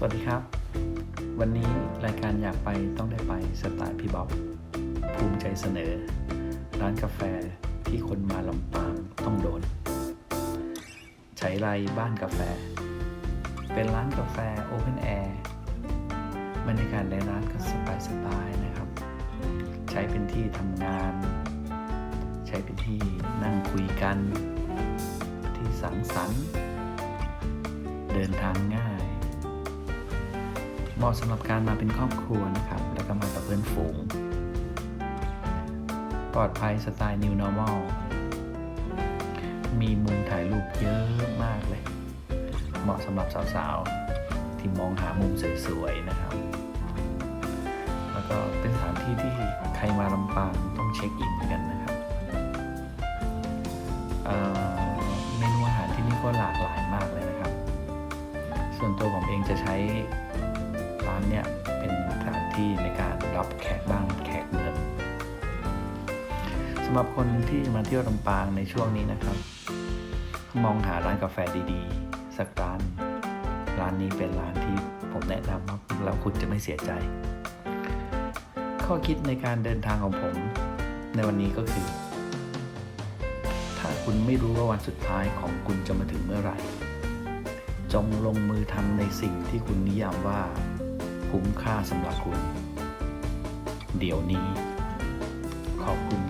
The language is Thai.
สวัสดีครับ วันนี้รายการอยากไปต้องได้ไปสไตล์พี่บ๊อบภูมิใจเสนอ ร้านกาแฟที่คนมาลำปางต้องโดนใช้ไรบ้านกาแฟ เป็นร้านกาแฟโอเพนแอร์บรรยากาศในร้านก็สบายๆนะครับ ใช้เป็นที่ทำงาน ใช้เป็นที่นั่งคุยกัน ที่สังสรรค์ เดินทางง่าย เหมาะสำหรับการมาเป็นครอบครัวนะครับ แล้วก็มากับเพื่อนฝูง ปลอดภัยสไตล์ New Normal มีมุมถ่ายรูปเยอะมากเลย เหมาะสำหรับสาวๆ ที่มองหามุมสวยๆ นะครับ แล้วก็เป็นสถานที่ที่ใครมาลำปางต้องเช็คอินกันนะครับเมนูอาหารที่นี่ก็หลากหลายมากเลยนะครับ ส่วนตัวผมเองจะใช้านเนี่ยเป็นสถานที่ในการรับแขกบ้างแขกเมืองสำหรับคนที่มาเที่ยวลำปางในช่วงนี้นะครับ มองหาร้านกาแฟดีๆ สักร้าน ร้านนี้เป็นร้านที่ผมแนะนำว่าแล้วคุณจะไม่เสียใจ ข้อคิดในการเดินทางของผมในวันนี้ก็คือ ถ้าคุณไม่รู้ว่าวันสุดท้ายของคุณจะมาถึงเมื่อไหร่ จงลงมือทำในสิ่งที่คุณนิยามว่า คุ้มค่าสำหรับคุณ เดี๋ยวนี้ ขอบคุณ